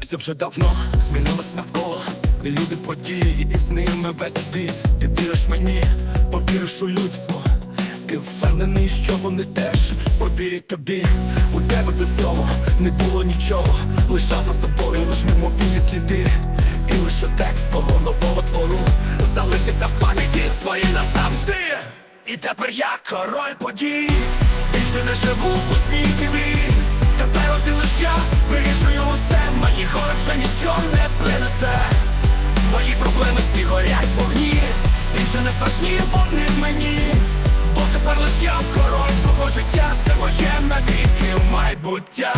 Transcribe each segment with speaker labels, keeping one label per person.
Speaker 1: Все вже давно змінилось навколо. Люди події і з ними весь світ. Ти віриш мені, повіриш у людство. Ти впевнений, що вони теж повірять тобі. У тебе до цього не було нічого. Лишав за собою лиш мимовільні сліди. І лише текст твого нового І тепер я король подій. Більше не живу у світі мрій Тепер один лиш я вирішую усе. Мені вже ніщо не принесе. Мої проблеми всі горять вогні. Більше не страшні вони мені. Бо тепер лиш я король свого життя. Це моє навіки майбуття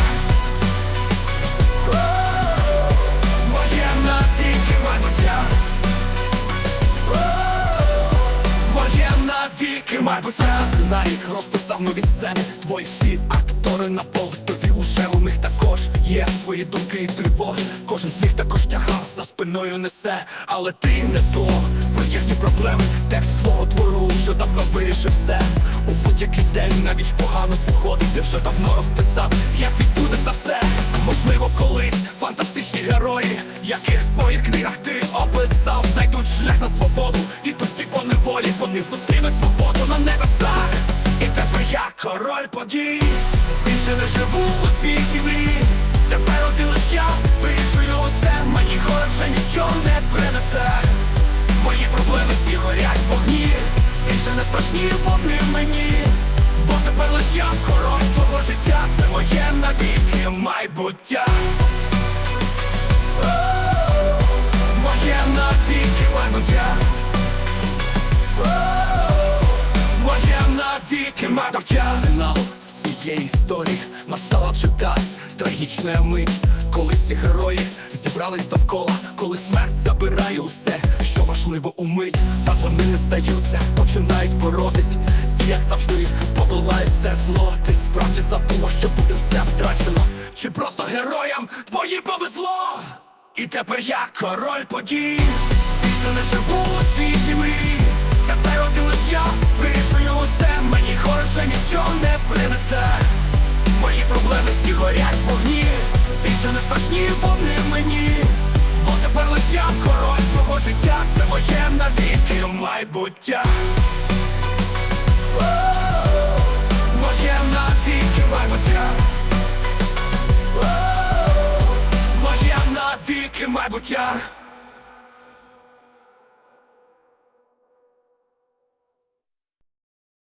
Speaker 1: майбуття Сценарій розписав нові сцени. Твої всі актори на пол Тобі уже у них також є свої думки і тривоги. Кожен з них також тяга за спиною несе. Але ти не то про їхні проблеми. Текст твого твору вже давно вирішив все. У будь-який день навіть погано походить. Ти вже давно розписав, як відбудеться все. Можливо, колись фантастичні герої, яких в своїх книгах ти описав, знайдуть шлях на свободу, і тоді по неволі вони зустрінуть свободу на небесах. І тепер я король подій, більше не живу у світі мрій. Тепер один лиш я вирішую усе, мені город вже ніщо не принесе. Мої проблеми всі горять вогні, більше не страшні вони мені. Бо тепер лиш я король свого життя, це моє навіки майбуття. Навіки майбуття. Фінал цієї історії. Настала вже та трагічна мить, коли всі герої зібрались довкола, коли смерть забирає усе, що важливо у мить, та вони не здаються, починають боротись, і як завжди подолають це зло. Ти справді задумав, що буде все втрачено, чи просто героям твої повезло. І тепер я король подій, більше не живу у світі мрій. Тепер один лиш я вже ніщо не принесе. Мої проблеми всі горять в вогні, більше не страшні вони мені. Бо тепер лиш я король свого життя, це моє навіки майбуття. Моє навіки майбуття. Моє навіки майбуття.